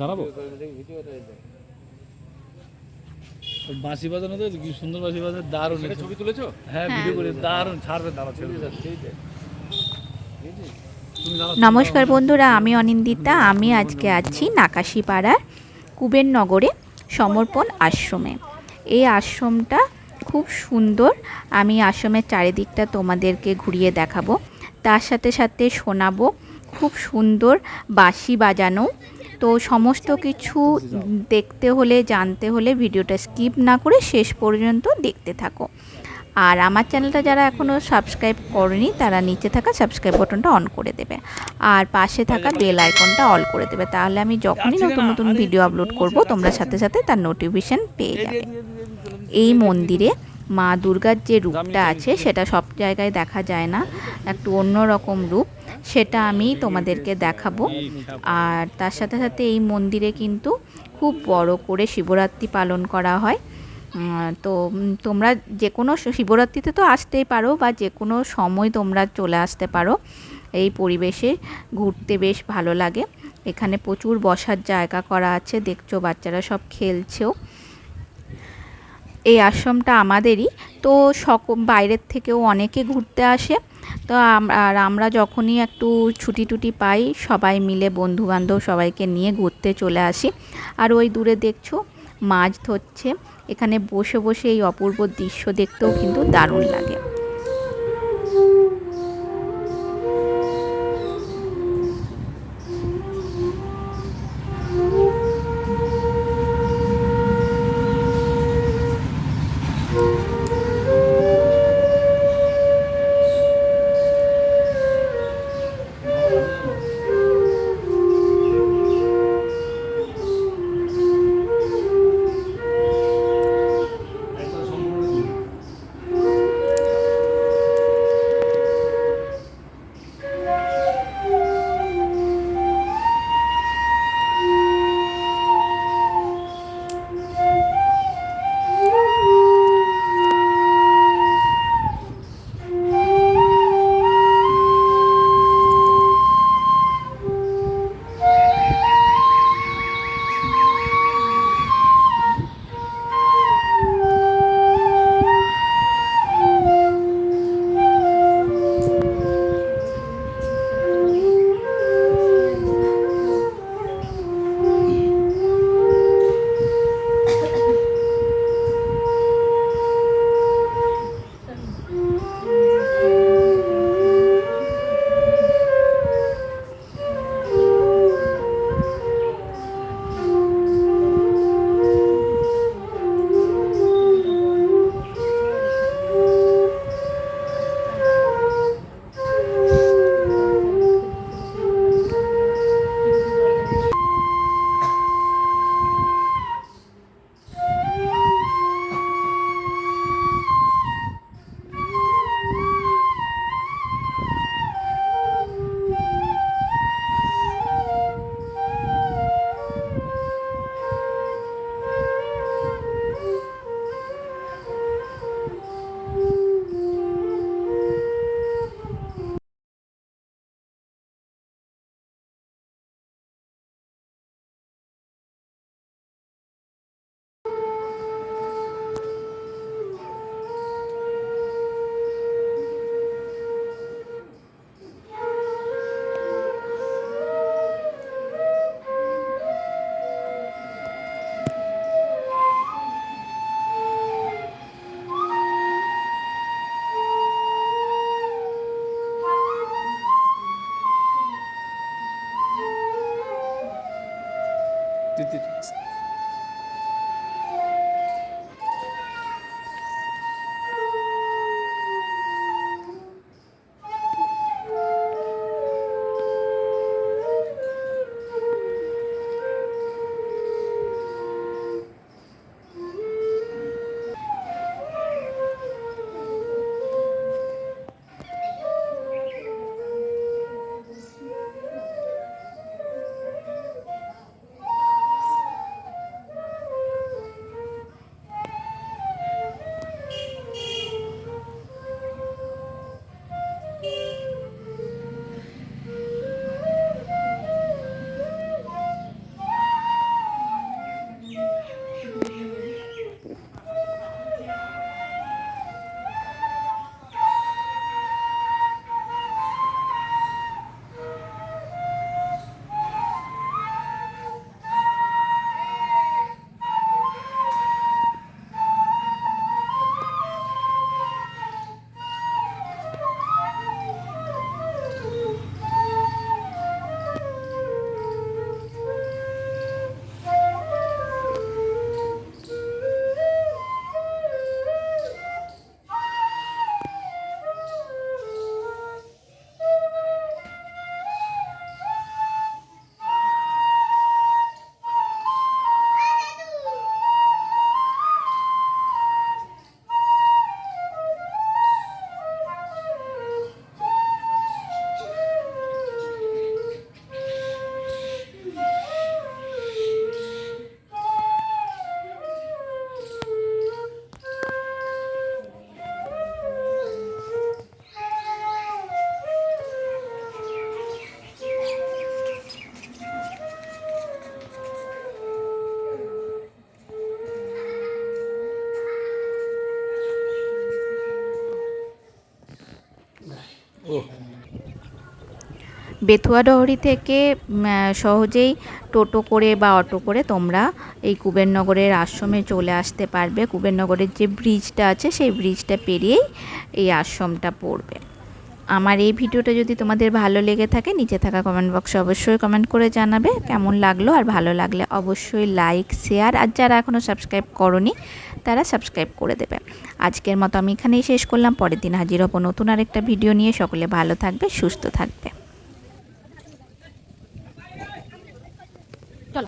দাঁড়াবো? বাঁশি বাজানো তো কি সুন্দর বাঁশি বাজানো দারুণ ছবি তুলেছো? হ্যাঁ ভিডিও করে দারুণ ছাড়বে দাঁড়া ছেড়ে নমস্কার বন্ধুরা আমি অনিন্দিতা আমি আজকে আছি নাকাশিপাড়ার কুবেরনগরে সমর্পণ আশ্রমে। এই আশ্রমটা খুব সুন্দর। আমি আশ্রমের চারিদিকটা তোমাদেরকে ঘুরিয়ে দেখাবো। তার সাথে সাথে শোনাবো খুব সুন্দর বাঁশি বাজানো তো সমস্ত কিছু দেখতে হলে জানতে হলে ভিডিওটা স্কিপ না করে শেষ পর্যন্ত দেখতে থাকো। আর আমার চ্যানেলটা যারা এখনও সাবস্ক্রাইব করেনি তারা নিচে থাকা সাবস্ক্রাইব বাটনটা অন করে দেবে। আর পাশে থাকা বেল আইকনটা অল করে দেবে। তাহলে আমি যখনই নতুন নতুন ভিডিও আপলোড করব তোমরা সাথে সাথে তার নোটিফিকেশন পেয়ে যাবে। এই মন্দিরে মা দুর্গার যে রূপটা আছে সেটা সব জায়গায় দেখা যায় না। একটু অন্য রকম রূপ। সেটা আমি তোমাদেরকে দেখাবো। আর তার সাথে সাথে এই মন্দিরে কিন্তু খুব বড় করে শিবরাত্রি পালন করা হয়। তো তোমরা যে কোনো শিবরাত্রিতে তো আসতেই পারো বা যে কোনো সময় তোমরা চলে আসতে পারো। এই পরিবেশে ঘুরতে বেশ ভালো লাগে। এখানে প্রচুর বসার জায়গা করা আছে, দেখছ বাচ্চারা সব খেলছেও। এই আশ্রমটা আমাদেরই। তো সক, বাইরের থেকেও অনেকে ঘুরতে আসে। তো আর আমরা যখনই একটু ছুটি টুটি পাই, সবাই মিলে বন্ধু বান্ধব সবাইকে নিয়ে ঘুরতে চলে আসি। আর ওই দূরে দেখছ, মাছ ধরছে। এখানে বসে বসে এই অপূর্ব দৃশ্য দেখতেও কিন্তু দারুণ লাগে। বেথুয়া ডহরি থেকে সহজেই টোটো করে বা অটো করে তোমরা এই কুবেরনগরের আশ্রমে চলে আসতে পারবে। কুবেরনগরের যে ব্রিজটা আছে, সেই ব্রিজটা পেরিয়েই এই আশ্রমটা পড়বে। আমার এই ভিডিওটা যদি তোমাদের ভালো লেগে থাকে, নিচে থাকা কমেন্ট বক্সে অবশ্যই কমেন্ট করে জানাবে। কেমন লাগল আর ভালো লাগলে অবশ্যই লাইক শেয়ার আর যারা এখনও সাবস্ক্রাইব করনি, তারা সাবস্ক্রাইব করে দেবে। আজকের মতো আমি এখানেই শেষ করলাম। পরের দিন হাজির হব নতুন আরেকটা ভিডিও নিয়ে। সকলে ভালো থাকবে, সুস্থ থাকবে।